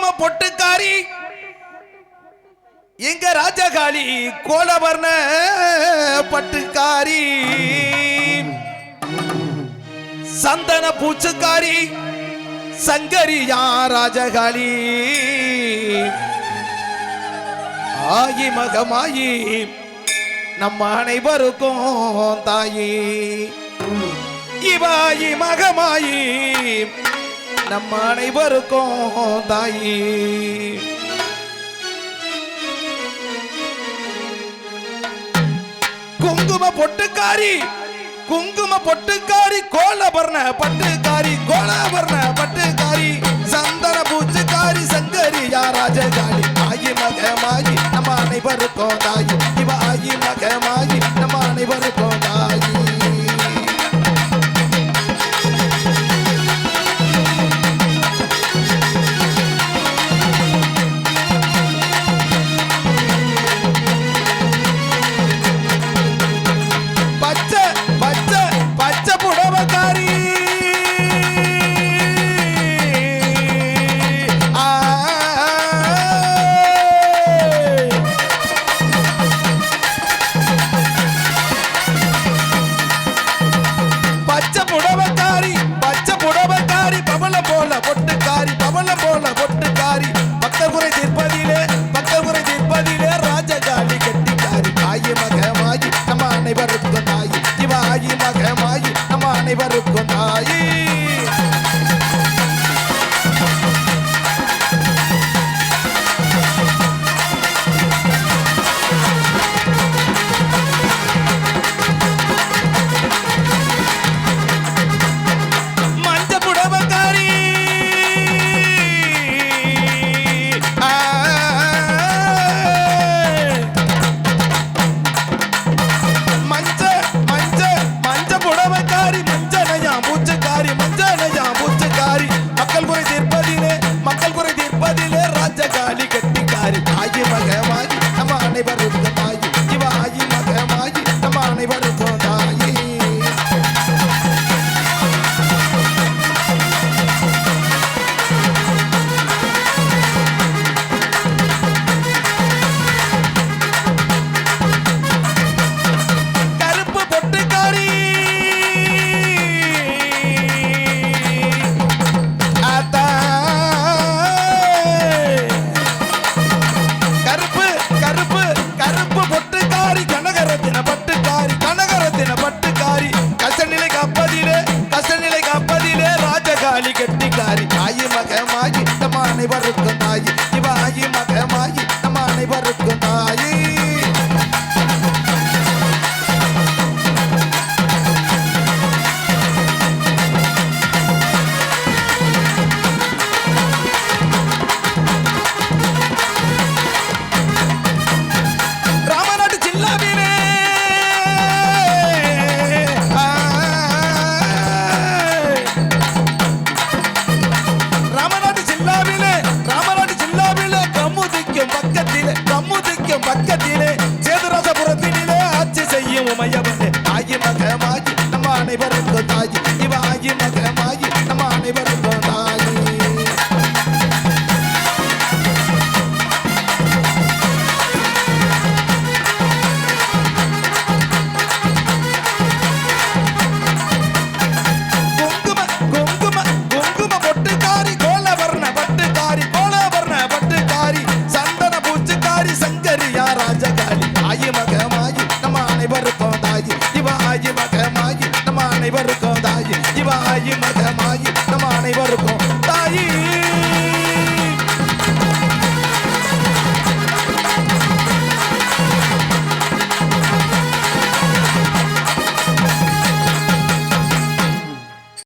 குங்கும பொட்டுக்காரி. எங்க ராஜகாளி கோலவர்ண பட்டுக்காரி. சந்தன பூச்சுக்காரி. சங்கரியா ராஜகாளி. ஆயி மகமாயி நம்ம அனைவருக்கும் தாயி. இவாயி மகமாயி. நம்ம அனைவருக்கும் தாயி. குங்கும பொட்டுக்காரி குங்கும பொட்டுக்காரி கோலபர்ண பட்டுக்காரி கோலபர்ண பட்டுக்காரி சந்தன பூச்சுக்காரி சங்கரி யாராஜகாரி ஆயி மகமாயி நம்ம அனைவருக்கும் தாயி. இவ ஆயி மகமாயி நம்ம அனைவருக்கும் தாயி. நம்ம நம்ம காப்பதிலே கசநிலை காப்பதிலே ராஜகாளி கெட்டிக்காரி ஆயி மகமாயி நம்ம அனைவருக்கும் தாயி இவ ஆயி மகமாயி நம்ம அனைவருக்கும் தாயி உமையவனே ஆகி மகமாகி நம்ம அனைவருக்கும் தாயி இவ ஆகி மகமாகி நம்ம அனைவருக்கும் தாயி இவாயி மதமாயி நம் அனைவருக்கும் தாயி.